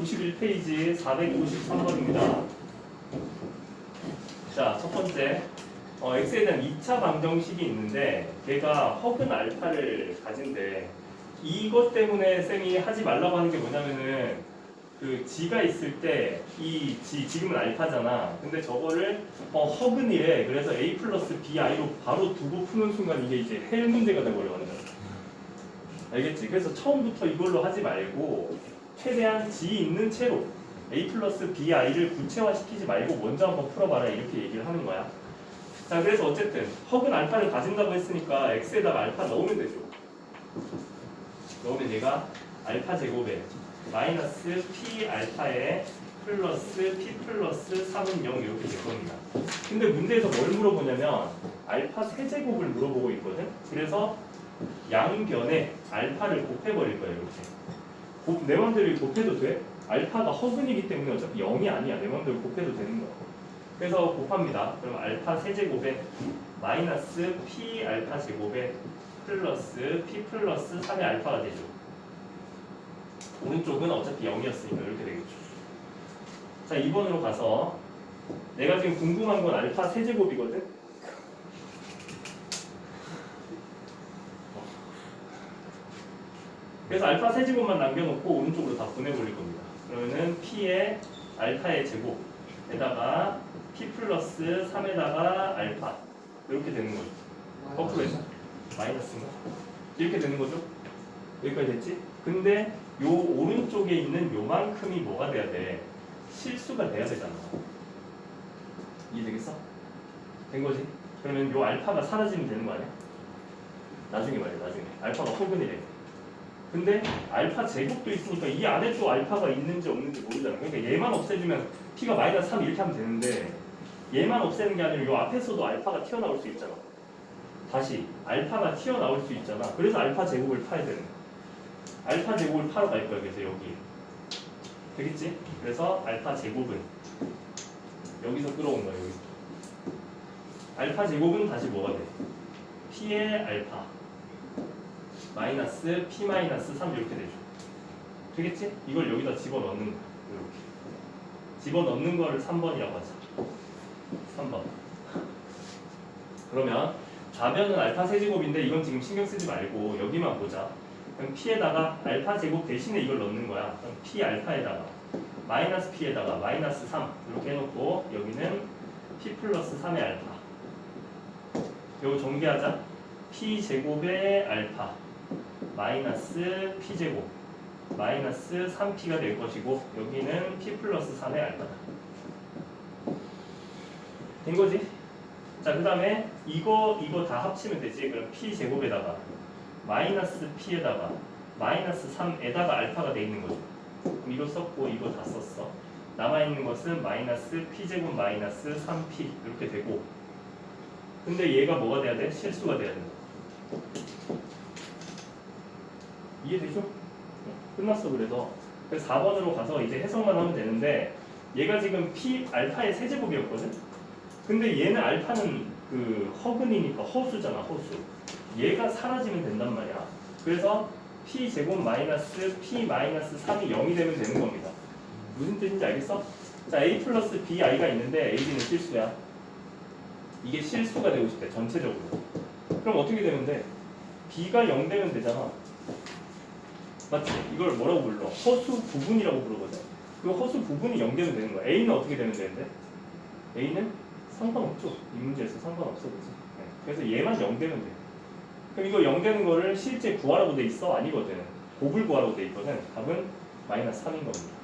91페이지 453번입니다. 자, 첫 번째. 어, x에 대한 2차 방정식이 있는데 걔가 허근 알파를 가진대. 이것 때문에 쌤이 하지 말라고 하는 게 뭐냐면은 그 g가 있을 때 이 g 지금은 알파잖아. 근데 저거를 어, 허근이래. 그래서 a 플러스 bi로 바로 두고 푸는 순간 이게 이제 헬 문제가 돼버려 완전. 알겠지? 그래서 처음부터 이걸로 하지 말고 최대한 g 있는 채로 a 플러스 bi를 구체화시키지 말고 먼저 한번 풀어봐라 이렇게 얘기를 하는 거야. 자 그래서 어쨌든 허근 알파를 가진다고 했으니까 x에다가 알파 넣으면 되죠. 넣으면 얘가 알파 제곱에 마이너스 p 알파에 플러스 p 플러스 3은 0 이렇게 될 겁니다. 근데 문제에서 뭘 물어보냐면 알파 세제곱을 물어보고 있거든. 그래서 양변에 알파를 곱해버릴 거예요 이렇게. 곱- 내 맘대로 곱해도 돼? 알파가 허근이기 때문에 어차피 0이 아니야. 내 맘대로 곱해도 되는 거야. 그래서 곱합니다. 그럼 알파 세제곱에 마이너스 p 알파 제곱에 플러스 p 플러스 3의 알파가 되죠. 오른쪽은 어차피 0이었으니까 이렇게 되겠죠. 자, 2번으로 가서 내가 지금 궁금한 건 알파 세제곱이거든? 그래서 알파 세제곱만 남겨놓고 오른쪽으로 다 보내버릴 겁니다. 그러면은 p의 알파의 제곱에다가 p 플러스 3에다가 알파 이렇게 되는 거죠. 거꾸로 해서 마이너스인가? 이렇게 되는 거죠. 여기까지 됐지? 근데 요 오른쪽에 있는 요만큼이 뭐가 돼야 돼? 실수가 돼야 되잖아. 이해되겠어? 된 거지? 그러면 요 알파가 사라지면 되는 거 아니야? 나중에 말이야, 나중에. 알파가 호근이래. 근데 알파 제곱도 있으니까 이 안에 또 알파가 있는지 없는지 모르잖아. 그러니까 얘만 없애주면 p가 마이너스 3 이렇게 하면 되는데 얘만 없애는 게 아니라 요 앞에서도 알파가 튀어나올 수 있잖아. 다시 알파가 튀어나올 수 있잖아. 그래서 알파 제곱을 파야 되는 거야. 알파 제곱을 파러 갈 거야. 그래서 여기. 되겠지? 그래서 알파 제곱은 여기서 끌어온 거야. 여기. 알파 제곱은 다시 뭐가 돼? p의 알파 마이너스 p 마이너스 3 이렇게 되죠. 되겠지? 이걸 여기다 집어 넣는 거야. 이렇게. 집어 넣는 거를 3번이라고 하자. 3번. 그러면 좌변은 알파 세제곱인데 이건 지금 신경 쓰지 말고 여기만 보자. 그럼 p에다가 알파 제곱 대신에 이걸 넣는 거야. 그럼 p 알파에다가 마이너스 p에다가 마이너스 3 이렇게 해놓고 여기는 p 플러스 3의 알파. 요거 정리하자. p 제곱의 알파 마이너스 p 제곱 마이너스 3p가 될 것이고 여기는 p 플러스 3의 알파다. 된 거지? 자, 그 다음에 이거, 이거 다 합치면 되지. 그럼 p 제곱에다가 마이너스 p에다가 마이너스 3에다가 알파가 돼 있는 거죠. 그럼 이거 썼고 이거 다 썼어. 남아 있는 것은 마이너스 p 제곱 마이너스 3p 이렇게 되고 근데 얘가 뭐가 돼야 돼? 실수가 돼야 된다. 이해되죠? 네, 끝났어 그래서 그래서 4번으로 가서 이제 해석만 하면 되는데 얘가 지금 p 알파의 세제곱이었거든? 근데 얘는 알파는 그 허근이니까 허수잖아 허수 얘가 사라지면 된단 말이야 그래서 p 제곱 마이너스 p 마이너스 3이 0이 되면 되는 겁니다 무슨 뜻인지 알겠어? 자 a 플러스 bi가 있는데 ab는 실수야 이게 실수가 되고 싶대 전체적으로 그럼 어떻게 되면 돼? b가 0 되면 되잖아 맞지? 이걸 뭐라고 불러? 허수 부분이라고 부르거든 그 허수 부분이 0 되면 되는 거야 a는 어떻게 되면 되는데? a는 상관없죠. 이 문제에서 상관없어, 그지? 네. 그래서 얘만 0 되면 돼. 그럼 이거 0 되는 거를 실제 구하라고 돼 있어? 아니거든. 곱을 구하라고 돼 있거든. 답은 마이너스 3인 겁니다.